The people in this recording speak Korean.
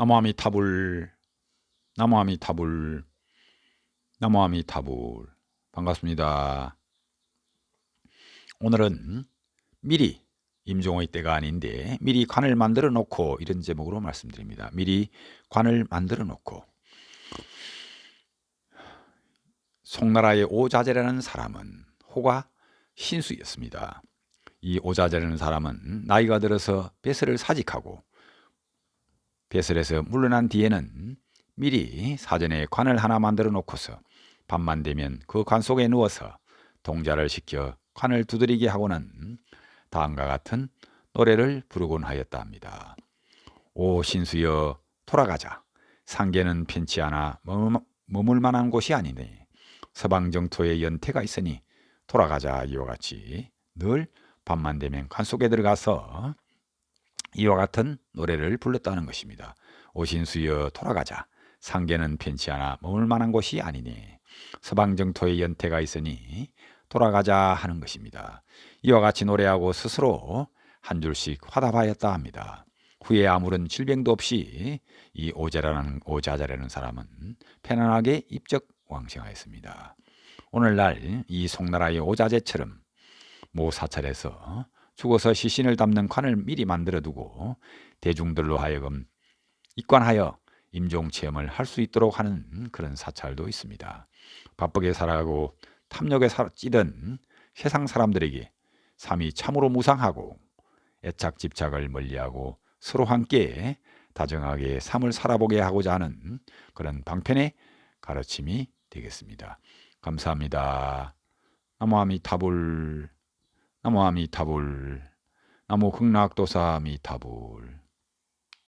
나무아미타불 나무아미타불 나무아미타불 반갑습니다. 오늘은 미리 임종의 때가 아닌데 미리 관을 만들어 놓고 이런 제목으로 말씀드립니다. 미리 관을 만들어 놓고 송나라의 오자재라는 사람은 호가 신수였습니다. 이 오자재라는 사람은 나이가 들어서 벼슬을 사직하고 벼슬에서 물러난 뒤에는 미리 사전에 관을 하나 만들어 놓고서 밤만 되면 그 관 속에 누워서 동자를 시켜 관을 두드리게 하고는 다음과 같은 노래를 부르곤 하였다 합니다. 오 신수여 돌아가자. 상계는 편치 않아 머물- 만한 곳이 아니네. 서방 정토에 연태가 있으니 돌아가자 이와 같이 늘 밤만 되면 관 속에 들어가서 이와 같은 노래를 불렀다는 것입니다. 오신수여 돌아가자. 상계는 편치 않아 머물 만한 곳이 아니니 서방 정토에 연태가 있으니 돌아가자 하는 것입니다. 이와 같이 노래하고 스스로 한 줄씩 화답하였다 합니다. 후에 아무런 질병도 없이 이 오자라는 오자자라는 사람은 편안하게 입적 왕생하였습니다. 오늘날 이 송나라의 오자재처럼 모 사찰에서 죽어서 시신을 담는 관을 미리 만들어 두고 대중들로 하여금 입관하여 임종 체험을 할 수 있도록 하는 그런 사찰도 있습니다. 바쁘게 살아가고 탐욕에 사- 찌든 세상 사람들에게 삶이 참으로 무상하고 애착 집착을 멀리하고 서로 함께 다정하게 삶을 살아보게 하고자 하는 그런 방편의 가르침이 되겠습니다. 감사합니다. 나무아미타불 나무 아미타불 나무 극락도사미타불